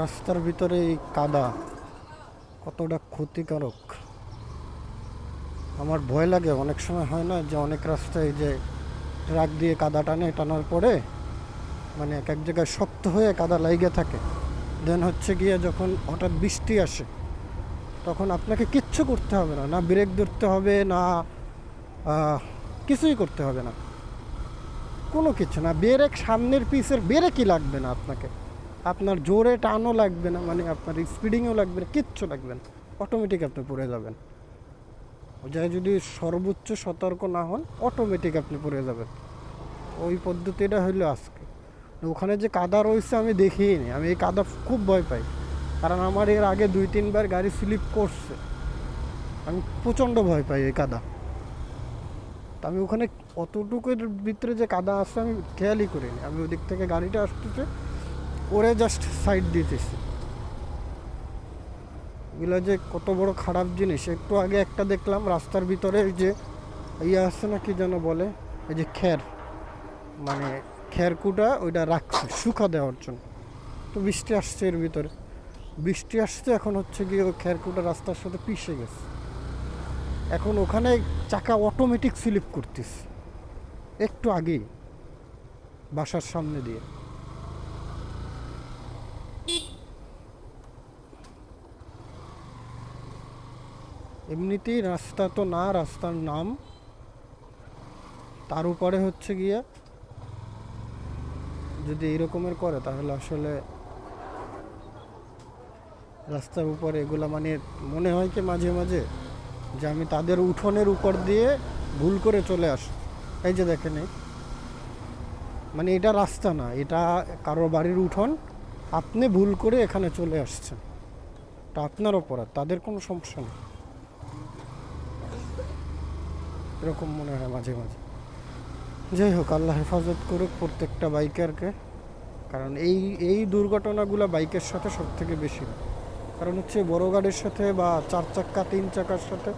রাস্তার ভিতরে এই কাদা কতটা ক্ষতিকারক? আমার ভয় লাগে। অনেক সময় হয় না যে অনেক রাস্তায় যে ট্রাক দিয়ে কাদা টানে, টানার পরে মানে এক এক জায়গায় শক্ত হয়ে কাদা লাইগে থাকে। দেন হচ্ছে গিয়ে যখন হঠাৎ বৃষ্টি আসে, তখন আপনাকে কিচ্ছু করতে হবে না। না ব্রেক ধরতে হবে, না কিছুই করতে হবে না। কোনো কিছু না। ব্রেক সামনের পিসের ব্রেকই লাগবে না আপনাকে। আপনার জোরে টানও লাগবে না মানে আপনার স্পিডিংও লাগবে না, কিচ্ছু লাগবে না অটোমেটিক আপনি পড়ে যাবেন। যাই যদি সর্বোচ্চ সতর্ক না হন অটোমেটিক আপনি পড়ে যাবেন। ওই পদ্ধতিটা হইল আজকে। ওখানে যে কাদা রয়েছে আমি দেখিনি, আমি এই কাদা খুব ভয় পাই। কারণ আমার এর আগে দুই, তিনবার গাড়ি স্লিপ করছে। আমি প্রচণ্ড ভয় পাই এই কাদা। তা আমি ওখানে অতটুকুর ভিতরে যে কাদা আসছে আমি খেয়ালই করিনি। আমি ওদিক থেকে গাড়িটা আসতেছে ওরে জাস্ট সাইড দিতেছি। এগুলো যে কত বড় খারাপ জিনিস, একটু আগে একটা দেখলাম রাস্তার ভিতরে যে ইয়ে আছে না কি যেন বলে, এই যে খ্যার মানে খ্যারকুটা ওইটা রাখছে, শুকা দেওয়ার জন্য। তো বৃষ্টি আসছে এর ভিতরে। বৃষ্টি আসছে, এখন হচ্ছে গিয়ে ওই খ্যারকুটা রাস্তার সাথে পিষে গেছে। এখন ওখানে চাকা অটোমেটিক স্লিপ করতেছে। একটু আগেই, বাসার সামনে দিয়ে। এমনিতেই রাস্তা তো না, রাস্তার নাম। তার উপরে হচ্ছে গিয়ে যদি এইরকমের করে, তাহলে আসলে রাস্তার উপরে এগুলা মানে মনে হয় কি মাঝে মাঝে যে আমি তাদের উঠোনের উপর দিয়ে ভুল করে চলে আস, এই যে দেখেন। মানে এটা রাস্তা না, এটা কারও বাড়ির উঠোন। আপনি ভুল করে এখানে চলে আসছেন। এটা আপনার অপরাধ, তাদের কোনো সমস্যা নেই। এরকম মনে হয় মাঝে মাঝে। যাই হোক, আল্লাহ হেফাজত করুক প্রত্যেকটা বাইকারকে। কারণ এই এই দুর্ঘটনাগুলো বাইকের সাথে সব থেকে বেশি। কারণ হচ্ছে বড় গাড়ির সাথে বা চার চাক্কা, তিন চাকার সাথে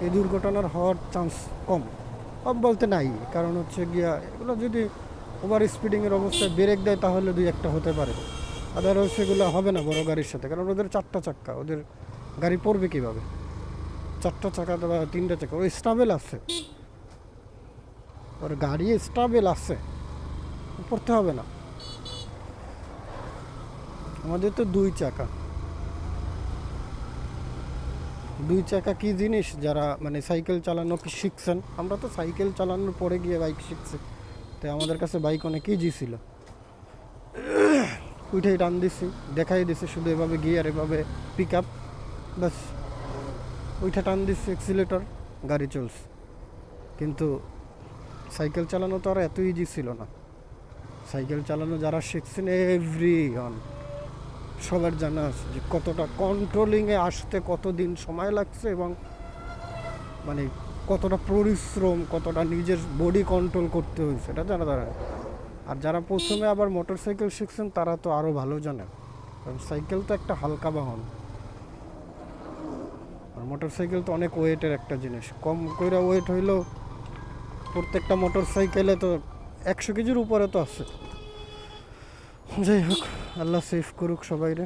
এই দুর্ঘটনার হওয়ার চান্স কম। কম বলতে নাই। কারণ হচ্ছে গিয়া, এগুলো যদি ওভার স্পিডিংয়ের অবস্থায় ব্রেক দেয়, তাহলে দুই একটা হতে পারে। আদারওয়াইজ সেগুলো হবে না বড় গাড়ির সাথে। কারণ ওদের চারটা চাক্কা, ওদের গাড়ি পড়বে কীভাবে? চারটা চাকা বা তিনটা চাকা ওই স্টাবেল আছে। ওর গাড়ি স্টাবেল আছে। পড়তে হবে না। আমাদের তো দুই চাকা। দুই চাকা কি জিনিস? যারা মানে সাইকেল চালানো কি শিখছেন? আমরা তো সাইকেল চালানোর পরে গিয়ে বাইক শিখছি। তাই আমাদের কাছে বাইক অনেক ইজি ছিল। উঠেই টান দিছি, দেখাই দিছি, শুধু এভাবে গিয়ার এভাবে পিক আপ ব্যাস। ওইটা টান দিচ্ছে এক্সিলেটর গাড়ি চলছে। কিন্তু সাইকেল চালানো তো আর এত ইজি ছিল না। সাইকেল চালানো যারা শিখছেন এভরি অন সবার জানা আছে যে কতটা কন্ট্রোলিংয়ে আসতে কতদিন সময় লাগছে এবং মানে কতটা পরিশ্রম, কতটা নিজের বডি কন্ট্রোল করতে হয়েছে, এটা জানা দাঁড়ায় আর যারা প্রথমে আবার মোটর সাইকেল শিখছেন, তারা তো আরও ভালো জানেন। কারণ সাইকেল তো একটা হালকা বাহন। আর মোটর সাইকেল তো অনেক ওয়েটের একটা জিনিস। কম কইরা ওয়েট হইলেও প্রত্যেকটা মোটর সাইকেলে তো একশো কেজির উপরে তো আছে। যাই হোক, আল্লাহ সেফ করুক সবাইরে।